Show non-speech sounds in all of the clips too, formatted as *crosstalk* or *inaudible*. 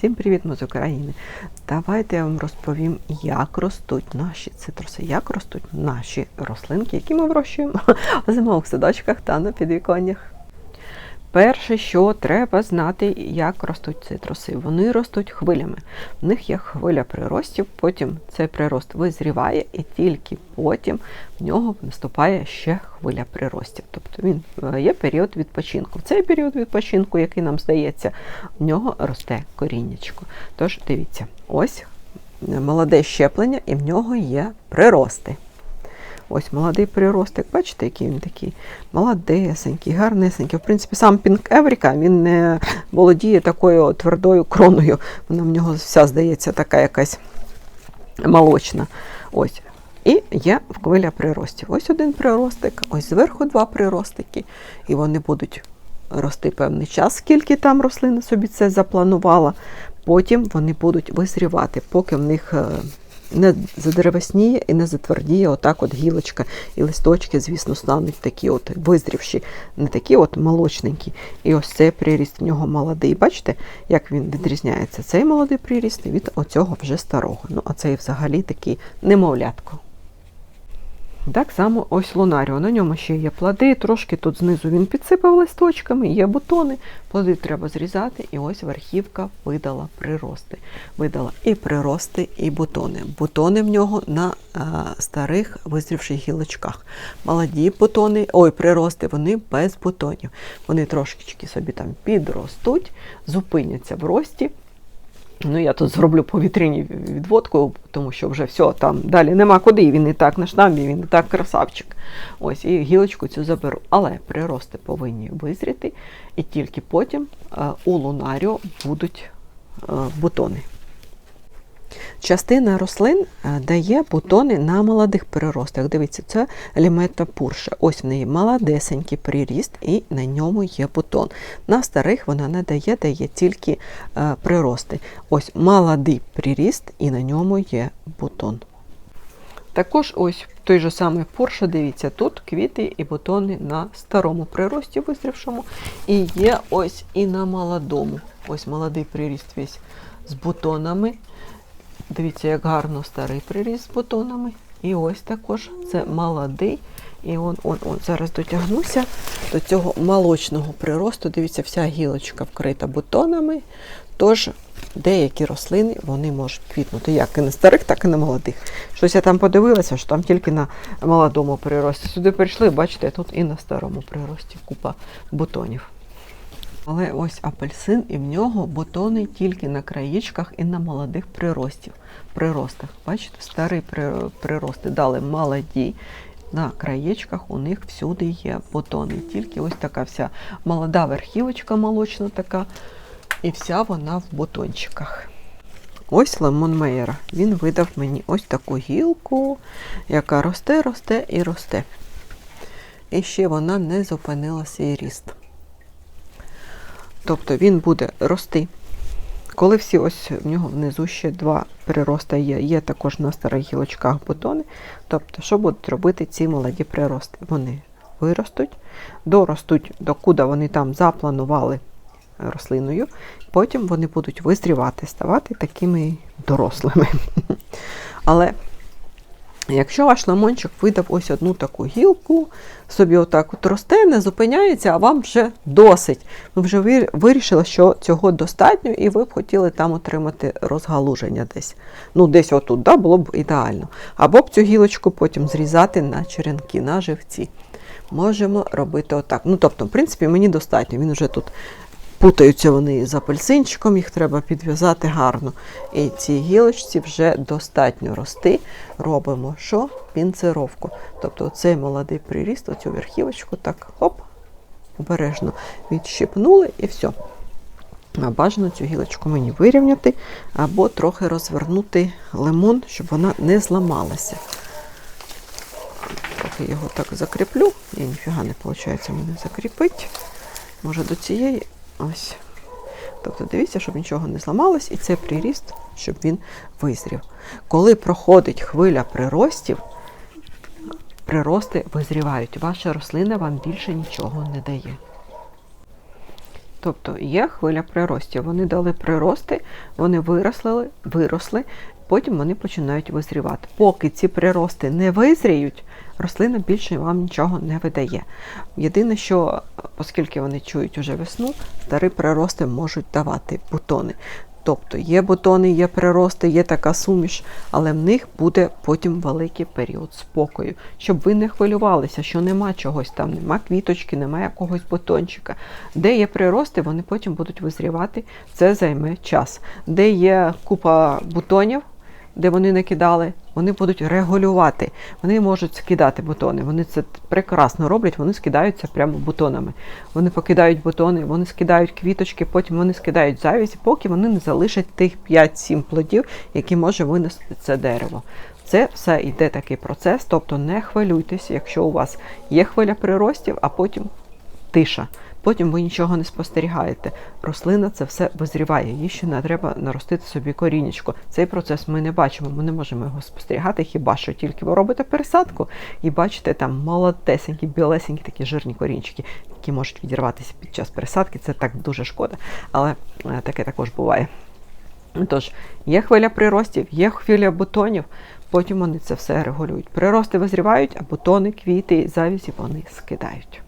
Всім привіт, ми з України. Давайте я вам розповім, як ростуть наші цитруси, як ростуть наші рослинки, які ми вирощуємо *laughs* в зимових садочках та на підвіконнях. Перше, що треба знати, як ростуть цитруси. Вони ростуть хвилями. В них є хвиля приростів, потім цей прирост визріває, і тільки потім в нього наступає ще хвиля приростів. Тобто він е, є період відпочинку. В цей період відпочинку, який нам здається, в нього росте коріннячко. Тож дивіться, ось молоде щеплення, і в нього є прирости. Ось молодий приростик, бачите, який він такий молодесенький, гарнесенький. В принципі, сам Пінк Евріка він не володіє такою твердою кроною. Вона в нього вся здається така якась молочна. Ось. І є хвиля приростів. Ось один приростик, ось зверху два приростики. І вони будуть рости певний час, скільки там рослина собі це запланувала. Потім вони будуть визрівати, поки в них е, не задеревесніє і не затвердіє отак от гілочка. І листочки, звісно, стануть такі от визрівші, не такі от молочненькі. І ось цей приріст в нього молодий. Бачите, як він відрізняється? Цей молодий приріст від оцього вже старого. Ну, а цей взагалі такий немовлятко. Так само ось лунаріо. На ньому ще є плоди, трошки тут знизу він підсипав листочками, є бутони. Плоди треба зрізати, і ось верхівка видала прирости. Видала і прирости, і бутони. Бутони в нього на а, старих визрівших гілочках. Молоді бутони, ой, прирости, вони без бутонів. Вони трошечки собі там підростуть, зупиняться в рості. Ну, я тут зроблю повітряні відводку, тому що вже все, там далі нема куди. Він і так на штамбі, він і так красавчик. Ось, і гілочку цю заберу. Але прирости повинні визріти, і тільки потім е, у лунаріо будуть е, бутони. Частина рослин е, дає бутони на молодих приростах. Дивіться, це лімета пурша. Ось в неї молодесенький приріст, і на ньому є бутон. На старих вона не дає, дає тільки е, прирости. Ось молодий приріст, і на ньому є бутон. Також ось той же самий Порше, дивіться, тут квіти і бутони на старому прирості визрівшому. І є ось і на молодому. Ось молодий приріст весь з бутонами. Дивіться, як гарно старий приріс з бутонами. І ось також це молодий. І он, он, он, зараз дотягнуся до цього молочного приросту. Дивіться, вся гілочка вкрита бутонами. Тож деякі рослини вони можуть квітнути як і на старих, так і на молодих. Щось я там подивилася, що там тільки на молодому прирості. Сюди прийшли, бачите, тут і на старому прирості купа бутонів. Але ось апельсин, і в нього бутони тільки на краєчках і на молодих приростів. приростах. Бачите, старі прирости дали молоді. На краєчках у них всюди є бутони. Тільки ось така вся молода верхівочка молочна така, і вся вона в бутончиках. Ось лимон Мейера. Він видав мені ось таку гілку, яка росте, росте і росте. І ще вона не зупинила свій ріст. Тобто він буде рости. Коли всі ось в нього внизу ще два прирости є, є також на старих гілочках бутони. Тобто, що будуть робити ці молоді прирости? Вони виростуть, доростуть, докуди вони там запланували рослиною, потім вони будуть визрівати, ставати такими дорослими. *laughs* Але Якщо ваш лимончик видав ось одну таку гілку, собі отак от росте, не зупиняється, а вам вже досить. Ви вже вирішили, що цього достатньо, і ви б хотіли там отримати розгалуження десь. Ну, десь отут, да, було б ідеально. Або б цю гілочку потім зрізати на черенки, на живці. Можемо робити отак. Ну, тобто, в принципі, мені достатньо. Він вже тут Путаються вони з апельсинчиком, їх треба підв'язати гарно. І цій гілочці вже достатньо рости. Робимо що? Пінцировку. Тобто цей молодий приріст, оцю верхівочку, так, хоп, обережно відщипнули і все. Бажано цю гілочку мені вирівняти або трохи розвернути лимон, щоб вона не зламалася. Трохи його так закріплю, і ніфіга не виходить мене закріпити. Може до цієї Ось. Тобто дивіться, щоб нічого не зламалось, і цей приріст, щоб він визрів. Коли проходить хвиля приростів, прирости визрівають. Ваша рослина вам більше нічого не дає. Тобто є хвиля приростів. Вони дали прирости, вони виросли, виросли, потім вони починають визрівати. Поки ці прирости не визріють, рослина більше вам нічого не видає. Єдине, що, оскільки вони чують уже весну, старі прирости можуть давати бутони. Тобто є бутони, є прирости, є така суміш, але в них буде потім великий період спокою, щоб ви не хвилювалися, що нема чогось там, нема квіточки, нема якогось бутончика. Де є прирости, вони потім будуть визрівати, це займе час. Де є купа бутонів, де вони накидали, вони будуть регулювати. Вони можуть скидати бутони. Вони це прекрасно роблять, вони скидаються прямо бутонами. Вони покидають бутони, вони скидають квіточки, потім вони скидають завязі, поки вони не залишать тих 5-7 плодів, які може винести це дерево. Це все йде такий процес, тобто не хвилюйтесь, якщо у вас є хвиля приростів, а потім тиша. Потім ви нічого не спостерігаєте. Рослина це все визріває. Їй ще не треба наростити собі корінечко. Цей процес ми не бачимо, ми не можемо його спостерігати, хіба що тільки ви робите пересадку і бачите там молодесенькі, білесенькі такі жирні корінчики, які можуть відірватися під час пересадки. Це так дуже шкода, але е, таке також буває. Тож, є хвиля приростів, є хвиля бутонів, потім вони це все регулюють. Прирости визрівають, а бутони, квіти, завісі вони скидають.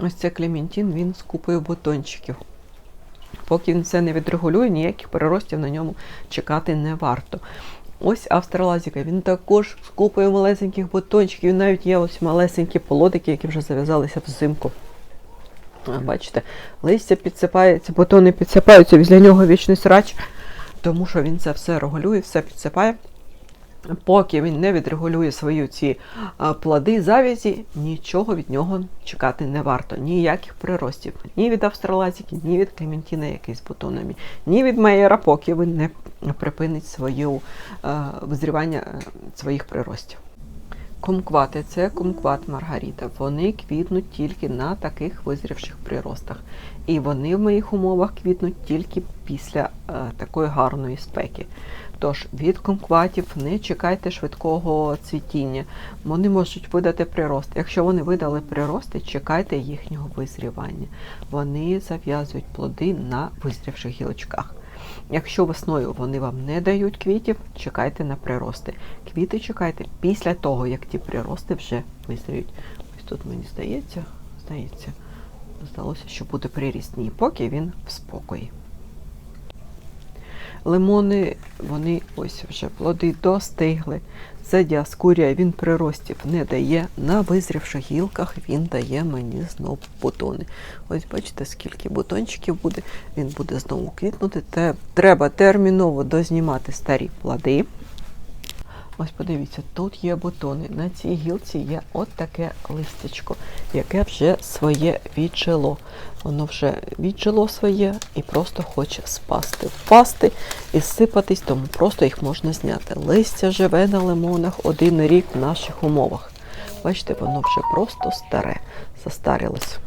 Ось це Клементін, він з купою бутончиків. Поки він це не відрегулює, ніяких переростів на ньому чекати не варто. Ось австралазіка, він також з купою малесеньких бутончиків, навіть є ось малесенькі полодики, які вже зав'язалися взимку. Бачите, листя підсипається, бутони підсипаються, після нього вічний срач, тому що він це все регулює, все підсипає. Поки він не відрегулює свої ці плоди завязі, нічого від нього чекати не варто. Ніяких приростів. Ні від австралазіки, ні від клементіна, який з бутонами, ні від Мейера, поки він не припинить свою визрівання своїх приростів. Кумквати це кумкват Маргарита. Вони квітнуть тільки на таких визрівших приростах. І вони в моїх умовах квітнуть тільки після е, такої гарної спеки. Тож від кумкватів не чекайте швидкого цвітіння. Вони можуть видати прирост. Якщо вони видали прирости, чекайте їхнього визрівання. Вони зав'язують плоди на визрівших гілочках. Якщо весною вони вам не дають квітів, чекайте на прирости. Квіти чекайте після того, як ті прирости вже визріють. Ось тут мені здається, здається, здалося, що буде приріст. Ні, поки він в спокої. Лимони, вони ось вже плоди достигли. Це діаскурія, він приростів не дає. На визрівших гілках він дає мені знову бутони. Ось бачите, скільки бутончиків буде, він буде знову квітнути. Треба терміново дознімати старі плоди. Ось подивіться, тут є бутони. На цій гілці є от таке листячко, яке вже своє віджило. Воно вже віджило своє і просто хоче спасти, впасти і сипатись, тому просто їх можна зняти. Листя живе на лимонах один рік в наших умовах. Бачите, воно вже просто старе, застарілось.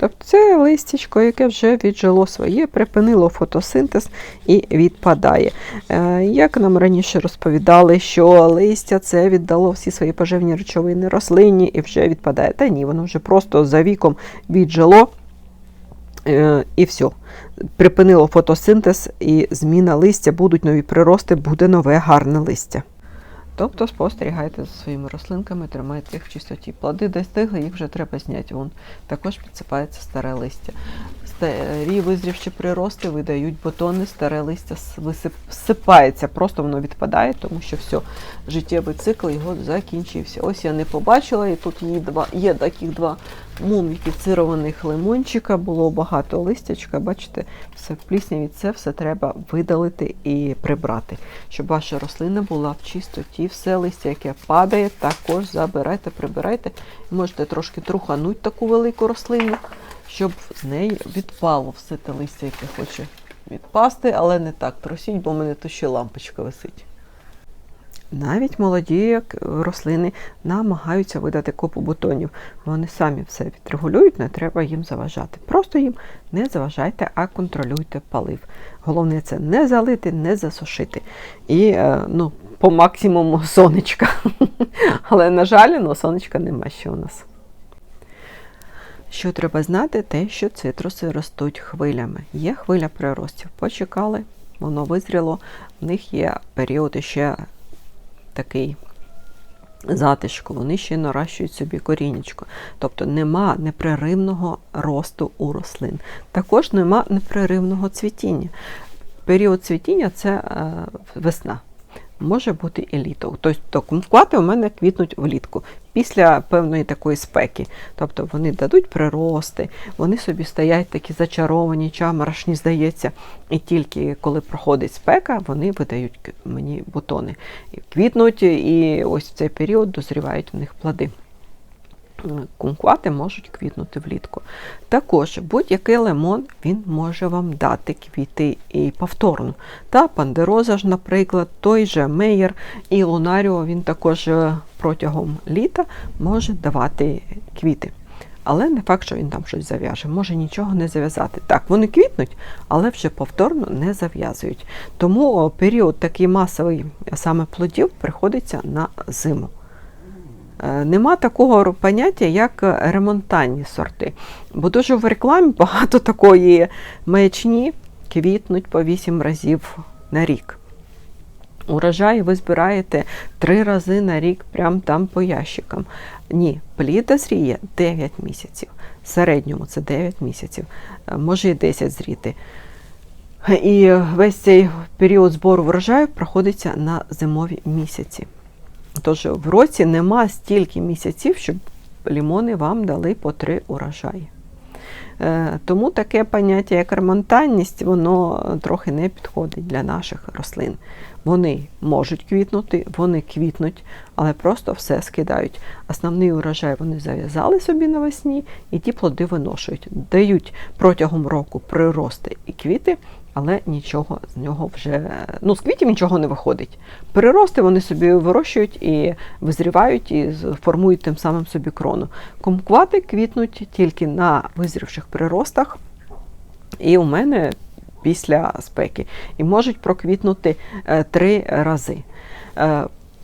Тобто це листячко, яке вже віджило своє, припинило фотосинтез і відпадає. Е, як нам раніше розповідали, що листя це віддало всі свої поживні речовини рослині і вже відпадає. Та ні, воно вже просто за віком віджило. Е, і все. Припинило фотосинтез і зміна листя, будуть нові прирости, буде нове гарне листя. Тобто спостерігайте за своїми рослинками, тримайте їх в чистоті. Плоди достигли, їх вже треба зняти. Вон також підсипається старе листя. Старі визрівчі прирости видають бутони, старе листя висипається, просто воно відпадає, тому що все, життєвий цикл його закінчився. Ось я не побачила, і тут є два, є таких два муміфіцированих лимончика, було багато листячка. Бачите, все в плісняві, це все треба видалити і прибрати, щоб ваша рослина була в чистоті. Все листя, яке падає, також забирайте, прибирайте. Можете трошки трухануть таку велику рослину щоб з неї відпало все те листя, яке хоче відпасти, але не так тросіть, бо в мене тут ще лампочка висить. Навіть молоді рослини намагаються видати купу бутонів. Вони самі все відрегулюють, не треба їм заважати. Просто їм не заважайте, а контролюйте палив. Головне це не залити, не засушити. І е, ну, по максимуму *laughs* сонечка. Але, на жаль, ну, сонечка нема ще у нас. Що треба знати, те, що цитруси ростуть хвилями. Є хвиля приростів. Почекали, воно визріло, в них є період ще такий затишку, вони ще наращують собі корінечко. Тобто нема непреривного росту у рослин. Також нема непреривного цвітіння. Період цвітіння це е, весна. Може бути і літо. Тобто кумквати у мене квітнуть влітку після певної такої спеки. Тобто вони дадуть прирости, вони собі стоять такі зачаровані, чамарашні, здається. І тільки коли проходить спека, вони видають мені бутони. І Квітнуть, і ось в цей період дозрівають в них плоди. Кумквати можуть квітнути влітку. Також будь-який лимон він може вам дати квіти і повторно. Та пандероза ж, наприклад, той же меєр і лунаріо він також е, протягом літа може давати квіти. Але не факт, що він там щось зав'яже, може нічого не зав'язати. Так, вони квітнуть, але вже повторно не зав'язують. Тому період такий масовий саме плодів приходиться на зиму. Нема такого поняття, як ремонтанні сорти. Бо дуже в рекламі багато такої маячні квітнуть по 8 разів на рік. Урожай ви збираєте три рази на рік, прямо там по ящикам. Ні, пліда зріє 9 місяців. В середньому це 9 місяців, е, може і 10 зріти. І весь цей період збору врожаю проходиться на зимові місяці. Тож в році нема стільки місяців, щоб лімони вам дали по три урожаї. Е, тому таке поняття, як ремонтанність, воно трохи не підходить для наших рослин. Вони можуть квітнути, вони квітнуть, але просто все скидають. Основний урожай вони зав'язали собі навесні і ті плоди виношують. Дають протягом року прирости і квіти, але нічого з нього вже ну з квітів нічого не виходить. Перерости вони собі вирощують і визрівають, і формують тим самим собі крону. Кумквати квітнуть тільки на визрівших приростах. І у мене після спеки і можуть проквітнути е, три рази.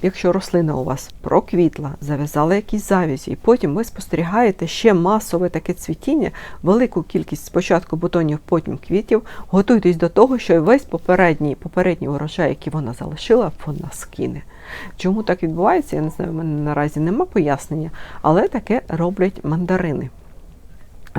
Якщо рослина у вас проквітла, зав'язала якісь завязі, і потім ви спостерігаєте ще масове таке цвітіння, велику кількість спочатку бутонів, потім квітів, готуйтесь до того, що весь попередній попередній урожай, який вона залишила, вона скине. Чому так відбувається, я не знаю, в мене наразі нема пояснення, але таке роблять мандарини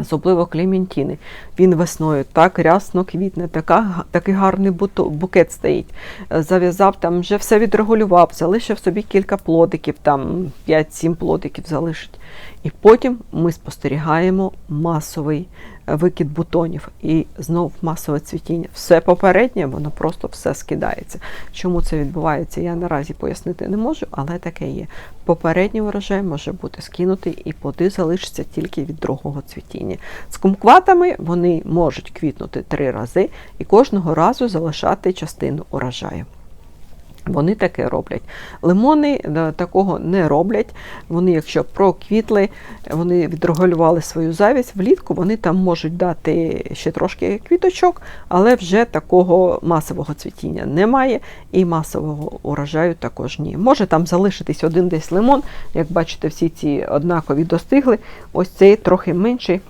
особливо клементіни. Він весною так рясно квітне, така, такий гарний букет стоїть. Зав'язав там, вже все відрегулював, залишив собі кілька плодиків, там 5-7 плодиків залишить. І потім ми спостерігаємо масовий е, викид бутонів і знов масове цвітіння. Все попереднє, воно просто все скидається. Чому це відбувається, я наразі пояснити не можу, але таке є. Попередній урожай може бути скинутий і плоди залишаться тільки від другого цвітіння. З кумкватами вони можуть квітнути три рази і кожного разу залишати частину урожаю. Вони таке роблять. Лимони е, такого не роблять. Вони, якщо проквітли, вони відрегулювали свою завість, влітку вони там можуть дати ще трошки квіточок, але вже такого масового цвітіння немає, і масового урожаю також ні. Може там залишитись один десь лимон, як бачите, всі ці однакові достигли. Ось цей трохи менший.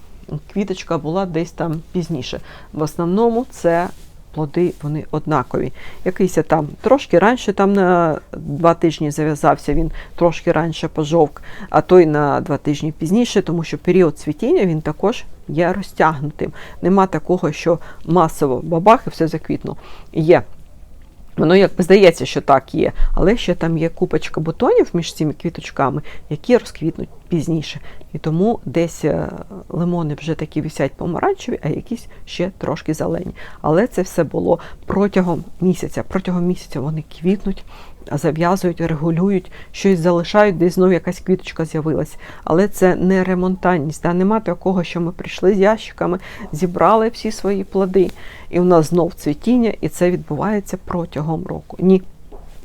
Квіточка була десь там пізніше. В основному це плоди вони однакові. Якийсь там трошки раніше, там на два тижні зав'язався, він трошки раніше пожовк, а той на два тижні пізніше, тому що період цвітіння він також є розтягнутим. Нема такого, що масово бабах і все заквітно. Є Воно якби здається, що так є, але ще там є купочка бутонів між цими квіточками, які розквітнуть пізніше. І тому десь е, лимони вже такі висять помаранчеві, а якісь ще трошки зелені. Але це все було протягом місяця. Протягом місяця вони квітнуть зав'язують, регулюють, щось залишають, десь знову якась квіточка з'явилась. Але це не ремонтанність. Да? Нема такого, що ми прийшли з ящиками, зібрали всі свої плоди, і в нас знов цвітіння, і це відбувається протягом року. Ні,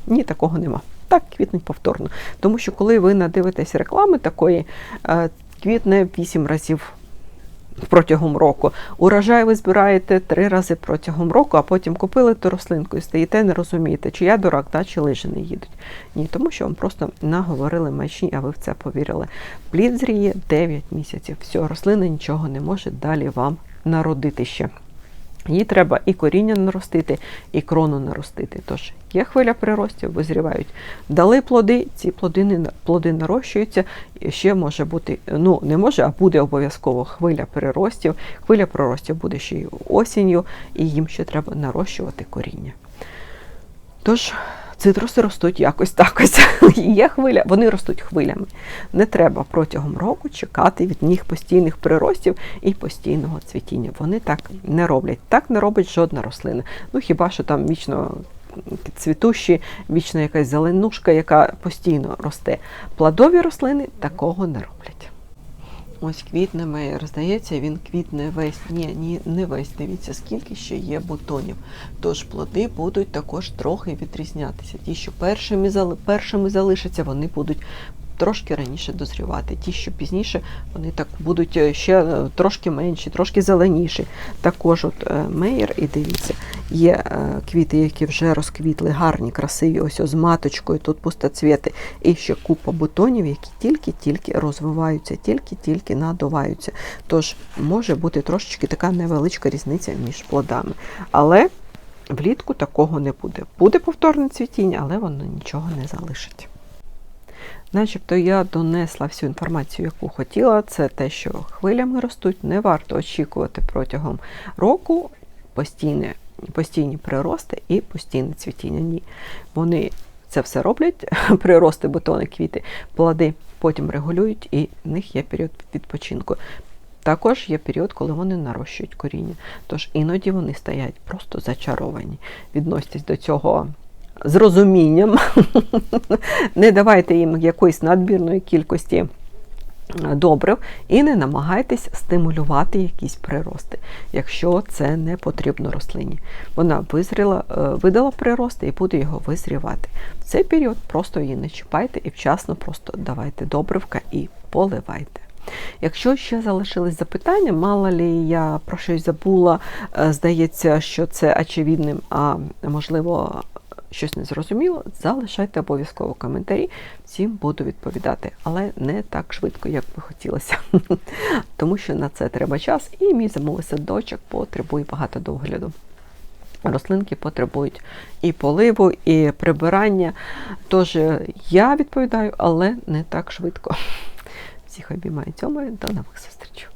ні, такого нема. Так, квітнуть повторно. Тому що, коли ви надивитесь реклами такої, е, квітне 8 разів протягом року. Урожай ви збираєте три рази протягом року, а потім купили ту рослинку і стоїте, не розумієте, чи я дурак, та, чи лижі не їдуть. Ні, тому що вам просто наговорили мечні, а ви в це повірили. Плід зріє 9 місяців. Все, рослина нічого не може далі вам народити ще. Їй треба і коріння наростити, і крону наростити. Тож є хвиля приростів, визрівають. Дали плоди, ці плоди, не- плоди нарощуються. І ще може бути, ну не може, а буде обов'язково хвиля приростів. Хвиля приростів буде ще й осінню, і їм ще треба нарощувати коріння. Тож цитруси ростуть якось так. *laughs* Є хвиля, вони ростуть хвилями. Не треба протягом року чекати від них постійних приростів і постійного цвітіння. Вони так не роблять. Так не робить жодна рослина. Ну хіба що там вічно цвітущі, вічно якась зеленушка, яка постійно росте. Плодові рослини такого не роблять. Ось квітне роздається, Здається, він квітне весь. Ні, ні, не весь. Дивіться, скільки ще є бутонів. Тож плоди будуть також трохи відрізнятися. Ті, що першими, першими залишаться, вони будуть трошки раніше дозрівати. Ті, що пізніше, вони так будуть е, ще е, трошки менші, трошки зеленіші. Також от е, меєр, і дивіться, є квіти, які вже розквітли, гарні, красиві, ось з маточкою, тут пустоцвіти. І ще купа бутонів, які тільки-тільки розвиваються, тільки-тільки надуваються. Тож може бути трошечки така невеличка різниця між плодами. Але влітку такого не буде. Буде повторне цвітіння, але воно нічого не залишить. Начебто я донесла всю інформацію, яку хотіла. Це те, що хвилями ростуть, не варто очікувати протягом року постійне, постійні прирости і постійне цвітіння. Ні. Вони це все роблять, *laughs* прирости, бутони, квіти, плоди потім регулюють, і в них є період відпочинку. Також є період, коли вони нарощують коріння. Тож іноді вони стоять просто зачаровані. Відноситесь до цього з розумінням. *laughs* Не давайте їм якоїсь надмірної кількості е, добрив і не намагайтесь стимулювати якісь прирости, якщо це не потрібно рослині. Вона визріла, е, видала прирости і буде його визрівати. В цей період просто її не чіпайте і вчасно просто давайте добривка і поливайте. Якщо ще залишились запитання, мало лі я про щось забула, е, здається, що це очевидним, а можливо, щось не зрозуміло, залишайте обов'язково коментарі, всім буду відповідати, але не так швидко, як би хотілося. *laughs* Тому що на це треба час, і мій замовий садочок потребує багато догляду. Рослинки потребують і поливу, і прибирання. Тож я відповідаю, але не так швидко. *laughs* Всіх обіймаю цьому. До нових зустрічей.